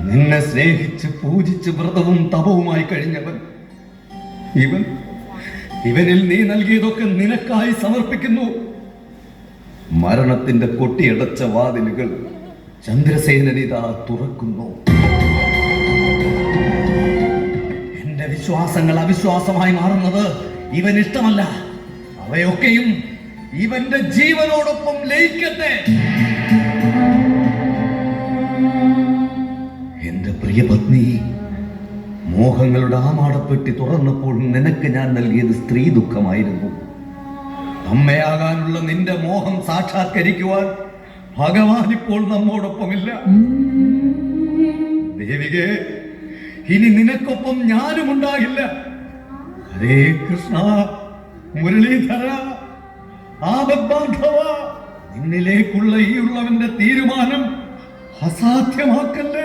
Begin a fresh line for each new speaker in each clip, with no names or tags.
നിന്നെ സ്നേഹിച്ച് പൂജിച്ച് വ്രതവും തപവുമായി കഴിഞ്ഞവൻ ഇവൻ ഇവനിൽ നീ നൽകിയതൊക്കെ നിനക്കായി സമർപ്പിക്കുന്നു. മരണത്തിന്റെ കൊട്ടിയടച്ച വാതിലുകൾ ചന്ദ്രസേനനിതാ തുറക്കുന്നു. എന്റെ വിശ്വാസങ്ങൾ അവിശ്വാസമായി മാറുന്നത് ഇവൻ ഇഷ്ടമല്ല അവയൊക്കെയും ഇവന്റെ ജീവനോടൊപ്പം ലയിക്കട്ടെ. എന്റെ പ്രിയ പത്നി മോഹങ്ങളുടെ ആമാടപ്പെട്ടി തുറന്നപ്പോൾ നിനക്ക് ഞാൻ നൽകിയത് സ്ത്രീ ദുഃഖമായിരുന്നു. അമ്മയാകാനുള്ള നിന്റെ മോഹം സാക്ഷാത്കരിക്കുവാൻ ഭഗവാൻ ഇപ്പോൾ നമ്മോടൊപ്പമില്ല. ദേവികേ ഇനി നിനക്കൊപ്പം ഞാനും ഉണ്ടാകില്ല. ഹരേ കൃഷ്ണ മുരളീധര ആപദ്ബാന്ധവ നിന്നിലേക്കുള്ള ഈ ഉള്ളവന്റെ തീരുമാനം അസാധ്യമാക്കല്ലേ?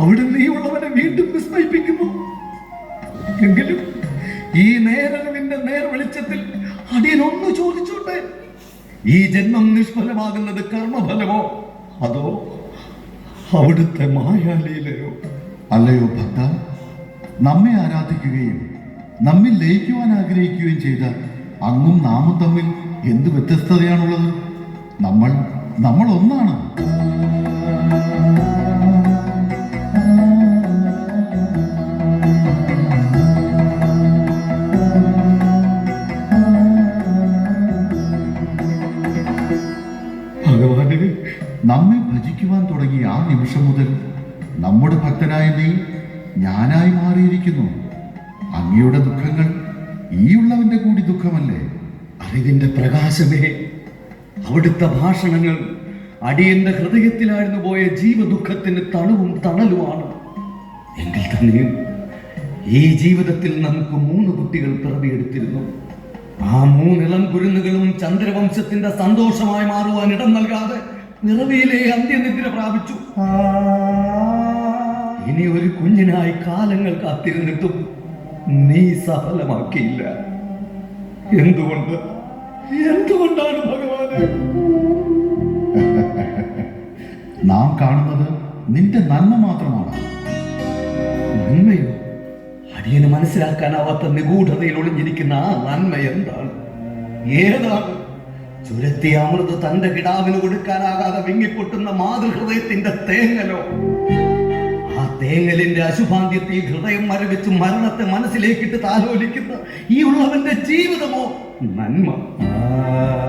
അവിടുന്ന് നീ ഈ ഉള്ളവനെ വീണ്ടും വിസ്മയിപ്പിക്കുന്നു. എങ്കിലും ഈ നേരറിവിന്റെ നേർ വെളിച്ചത്തിൽ അടിയനൊന്ന് ചോദിച്ചോട്ടെ? ഈ ജന്മം നിഷ്ഫലമാകുന്നത് കർമ്മഫലമോ? അതോ അവിടുത്തെ മായാലയിലെയോ
അല്ലയോ ഭക്ത നമ്മെ ആരാധിക്കുകയും നമ്മിൽ ലയിക്കുവാൻ ആഗ്രഹിക്കുകയും ചെയ്ത അങ്ങും നാമും തമ്മിൽ എന്ത് വ്യത്യസ്തതയാണുള്ളത്? നമ്മൾ നമ്മൾ ഒന്നാണ് നമ്മെ ഭജിക്കുവാൻ തുടങ്ങിയ ആ നിമിഷം മുതൽ നമ്മുടെ ഭക്തനായ നീ ഞാനായി മാറിയിരിക്കുന്നു. അങ്ങയുടെ ദുഃഖങ്ങൾ ഈയുള്ളവന്റെ കൂടി ദുഃഖമല്ലേ?
അറിവിന്റെ പ്രകാശമേ അവിടുത്തെ ഭാഷണങ്ങൾ അടിയന്റെ ഹൃദയത്തിലായിരുന്നു പോയ ജീവദുഃഖത്തിന് തണുവും തണലുമാണ്. എങ്കിൽ തന്നെയും ഈ ജീവിതത്തിൽ നമുക്ക് മൂന്ന് കുട്ടികൾ പിറവിയെടുത്തിരുന്നു. ആ മൂന്നിളം കുരുന്നുകളും ചന്ദ്രവംശത്തിന്റെ സന്തോഷമായി മാറുവാൻ ഇടം നൽകാതെ നിറവിയിലെ അന്ത്യനിദ്ര പ്രാപിച്ചു. ഇനി ഒരു കുഞ്ഞിനായി കാലങ്ങൾ കാത്തിരുന്നിട്ടും നീ സഫലമാക്കിയില്ല. എന്തുകൊണ്ട്? എന്തുകൊണ്ടാണ് ഭഗവാനെ?
കാണുന്നത് നിന്റെ നന്മ മാത്രമാണ്.
നന്മയോ അടിയന് മനസ്സിലാക്കാനാവാത്ത നിഗൂഢതയിൽ ഒളിഞ്ഞിരിക്കുന്ന ആ നന്മ എന്താണ്? ഏതാണ്? ചുരത്തിയ അമൃത് തന്റെ കിടാവിന് കൊടുക്കാനാകാതെ വിങ്ങിപ്പൊട്ടുന്ന മാതൃഹൃദയത്തിന്റെ തേങ്ങലോ? തേങ്ങലിന്റെ അശുഭാന്ത്യത്തെ ഹൃദയം മരവിച്ച് മരണത്തെ മനസ്സിലേക്കിട്ട് താലോലിക്കുന്ന ഈ ഉള്ളവന്റെ ജീവിതമോ? നന്മ.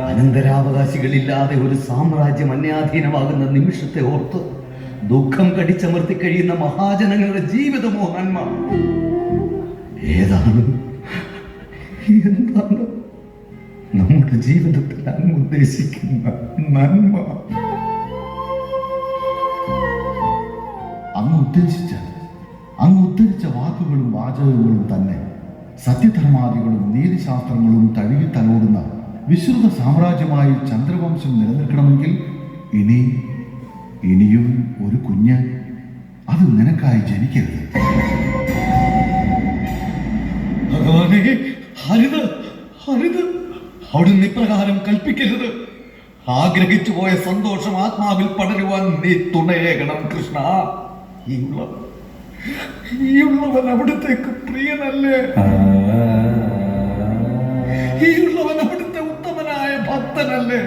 അനന്തരാവകാശികളില്ലാതെ ഒരു സാമ്രാജ്യം അന്യാധീനമാകുന്ന നിമിഷത്തെ ഓർത്ത് ദുഃഖം കടിച്ചമർത്തി കഴിയുന്ന മഹാജനങ്ങളുടെ ജീവിതമോ നന്മ? ഏതാണ്? എന്താണ്? നമ്മുടെ ജീവിതത്തിൽ അങ്ങ് ഉദ്ദേശിക്കുന്ന നന്മ?
ഉദ്ദേശിച്ച അങ്ങ് ഉദ്ധരിച്ച വാക്കുകളും വാചകങ്ങളും തന്നെ സത്യധർമാദികളും നീതിശാസ്ത്രങ്ങളും തഴുകി തലോടുന്ന വിശ്രുത സാമ്രാജ്യമായി ചന്ദ്രവംശം നിലനിൽക്കണമെങ്കിൽ ഇനി ഇനിയും ഒരു കുഞ്ഞ്. അത് നിനക്കായി ജനിക്കരുത്.
ഭഗവാനെ ഹരിത് ഹരിത് അവിടുന്ന് ഇപ്രകാരം കൽപ്പിക്കരുത്. ആഗ്രഹിച്ചു പോയ സന്തോഷം ആത്മാവിൽ പടരുവാൻ നീ തുണയേകണം കൃഷ്ണ. ഈ ഉള്ള ഉള്ളവൻ അവിടുത്തേക്ക് പ്രിയനല്ലേ? ഈ ഉള്ളവൻ അവിടുത്തെ ഉത്തമനായ ഭക്തനല്ലേ?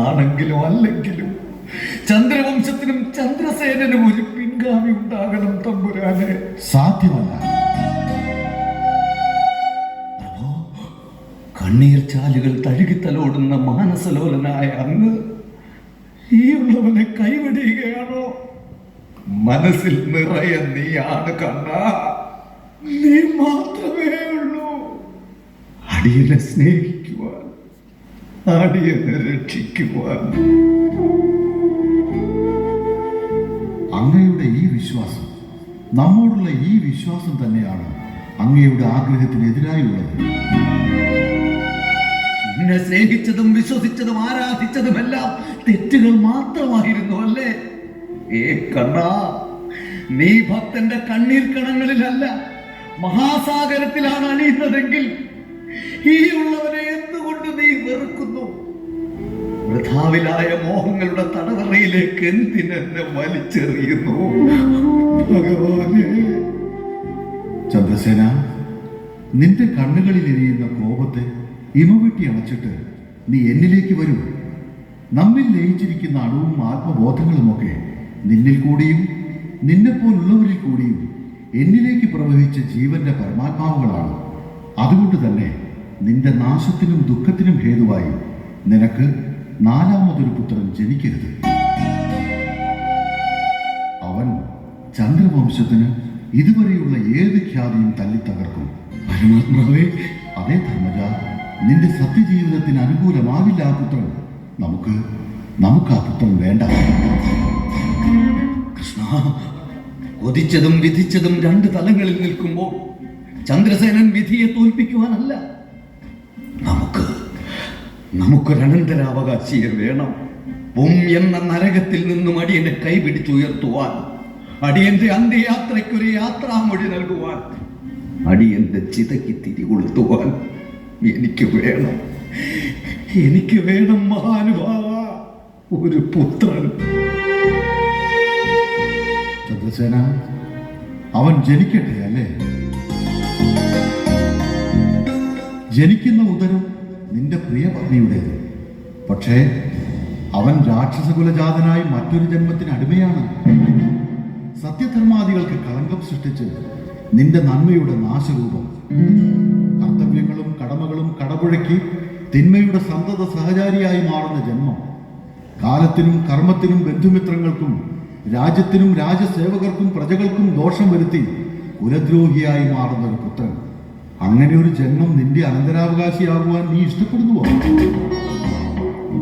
ആണെങ്കിലും അല്ലെങ്കിലും ചന്ദ്രവംശത്തിനും ചന്ദ്രസേനനും ഒരു പിൻഗാമി ഉണ്ടാകണം തമ്പുരാനെ.
സാധ്യമല്ല.
കണ്ണീർ ചാലുകൾ തഴുകിത്തലോടുന്ന മാനസലോലനായ അങ്ങ് ഈ ഉള്ളവനെ കൈവടിയുകയാണോ മനസ്സിൽ നിറയെ നീയാണ് കണ്ണ. നീ മാത്രമേ ഉള്ളൂ. അടിയനെ സ്നേഹിക്കുവാൻ അടിയനെ രക്ഷിക്കുവാൻ.
അങ്ങയുടെ ഈ വിശ്വാസം നമ്മോടുള്ള ഈ വിശ്വാസം തന്നെയാണ് അങ്ങയുടെ ആഗ്രഹത്തിനെതിരായുള്ളത്
എന്നെ സ്നേഹിച്ചതും വിശ്വസിച്ചതും ആരാധിച്ചതുമെല്ലാം തെറ്റുകൾ മാത്രമായിരുന്നു അല്ലേ? ഏ കണ്ണാ നീ ഭക്തന്റെ കണ്ണീർ കണങ്ങളിലല്ല മഹാസാഗരത്തിലാണ് അണിയുന്നതെങ്കിൽ ഈ ഉള്ളവനെ എന്തുകൊണ്ട് നീ വെറുക്കുന്നു? വൃഥാവിലായ മോഹങ്ങളുടെ തടവറയിലേക്ക് എന്തിനെന്നെ വലിച്ചെറിയുന്നു?
ചന്ദ്രസേന നിന്റെ കണ്ണുകളിൽ എരിയുന്ന കോപത്തെ ഇമവെട്ടി അണച്ചിട്ട് നീ എന്നിലേക്ക് വരൂ. നമ്മിൽ ലയിച്ചിരിക്കുന്ന അണുവും ആത്മബോധങ്ങളുമൊക്കെ നിന്നിൽ കൂടിയും നിന്നെപ്പോലുള്ളവരിൽ കൂടിയും എന്നിലേക്ക് പ്രവഹിച്ച ജീവന്റെ പരമാത്മാവുകളാണ്. അതുകൊണ്ട് തന്നെ നിന്റെ നാശത്തിനും ദുഃഖത്തിനും ഹേതുവായി നിനക്ക് നാലാമതൊരു പുത്രൻ ജനിക്കരുത്. അവൻ ചന്ദ്രവംശത്തിന് ഇതുവരെയുള്ള ഏത് ഖ്യാതിയും തല്ലി തകർക്കും പരമാത്മാവേ. അതേ ധർമ്മജ നിന്റെ സത്യജീവിതത്തിന് അനുകൂലമാവില്ല ആ പുത്രൻ. നമുക്ക് നമുക്ക് ആ പുത്രൻ വേണ്ട.
കൊതിച്ചതും വിധിച്ചതും രണ്ട് തലങ്ങളിൽ നിൽക്കുമ്പോൾ ചന്ദ്രസേനൻ വിധിയെ തോൽപ്പിക്കുവാനല്ല. നമുക്ക് നമുക്കൊരനന്തരാവകാശിയെ വേണം. പും എന്ന നരകത്തിൽ നിന്നും അടിയനെ കൈപിടിച്ചുയർത്തുവാൻ അടിയന്റെ അന്ത്യയാത്രയ്ക്കൊരു യാത്രാമൊഴി നൽകുവാൻ അടിയന്റെ ചിതയ്ക്ക് തിരികൊളുത്തുവാൻ എനിക്ക് വേണം. എനിക്ക് വേണം മഹാനുഭാവ ഒരു പുത്രൻ.
ചന്ദ്രസേന അവൻ ജനിക്കട്ടെ അല്ലേ? ജനിക്കുന്ന ഉദരം നിന്റെ പ്രിയപത്നിയുടെ പക്ഷേ അവൻ രാക്ഷസകുലജാതനായി മറ്റൊരു ജന്മത്തിന് അടിമയാണ്. സത്യധർമാദികൾക്ക് കളങ്കം സൃഷ്ടിച്ച് നിന്റെ നന്മയുടെ നാശരൂപം. കർത്തവ്യങ്ങളും കടമകളും കടപുഴക്കി തിന്മയുടെ സന്തത സഹചാരിയായി മാറുന്ന ജന്മം. കാലത്തിനും കർമ്മത്തിനും ബന്ധുമിത്രങ്ങൾക്കും രാജ്യത്തിനും രാജ്യസേവകർക്കും പ്രജകൾക്കും ദോഷം വരുത്തി കുലദ്രോഹിയായി മാറുന്ന ഒരു പുത്രൻ. അങ്ങനെ ഒരു ജന്മം നിന്റെ അനന്തരാവകാശിയാകുവാൻ നീ ഇഷ്ടപ്പെടുന്നുവോ?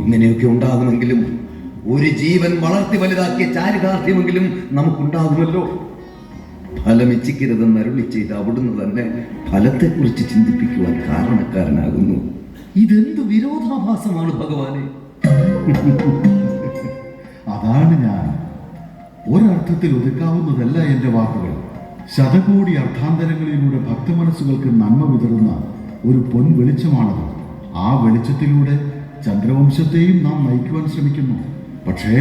ഇങ്ങനെയൊക്കെ ഉണ്ടാകുമെങ്കിലും ഒരു ജീവൻ വളർത്തി വലുതാക്കിയ ചാരിതാർത്ഥ്യമെങ്കിലും നമുക്കുണ്ടാകുമല്ലോ. ഫലം ഇച്ഛിക്കരുതെന്ന് അരുളി ചെയ്ത് അവിടുന്ന് തന്നെ ഫലത്തെക്കുറിച്ച് ചിന്തിപ്പിക്കുവാൻ കാരണക്കാരനാകുന്നു. ഇതെന്ത് വിരോധാഭാസമാണ് ഭഗവാനെ?
അതാണ് ഞാൻ. ഒരർത്ഥത്തിൽ ഒതുക്കാവുന്നതല്ല എന്റെ വാക്കുകൾ. ശതകോടി അർത്ഥാന്തരങ്ങളിലൂടെ ഭക്തമനസ്സുകൾക്ക് നന്മ വിതറുന്ന ഒരു പൊൻ വെളിച്ചമാണത്. ആ വെളിച്ചത്തിലൂടെ ചന്ദ്രവംശത്തെയും നാം നയിക്കുവാൻ ശ്രമിക്കുന്നു. പക്ഷേ